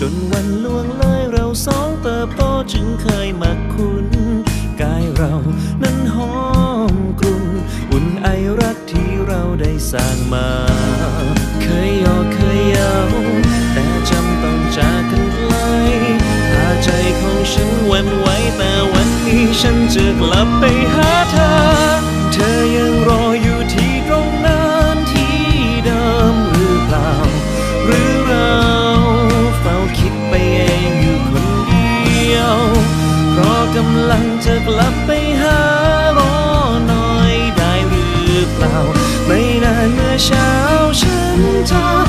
จนวันล่วงเลยเราสองเติบโตจึงเคยมาคุ้นกายเรานั้นหอมกลุ่นอุ่นไอรักที่เราได้สร้างมา เคยยอเคยเยาแต่จำต้องจากกันไกลหาใจของฉันวันไหวแต่วันนี้ฉันจะกลับไปหา กลับไปหารอหน่อยได้หรือเปล่า ไม่นานเมื่อเช้าฉันทอ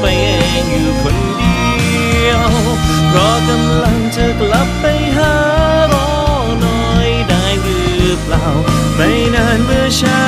ไปเองอยู่คนเดียว เพราะกำลังจะกลับไปหารอหน่อยได้หรือเปล่า ไม่นานเมื่อฉัน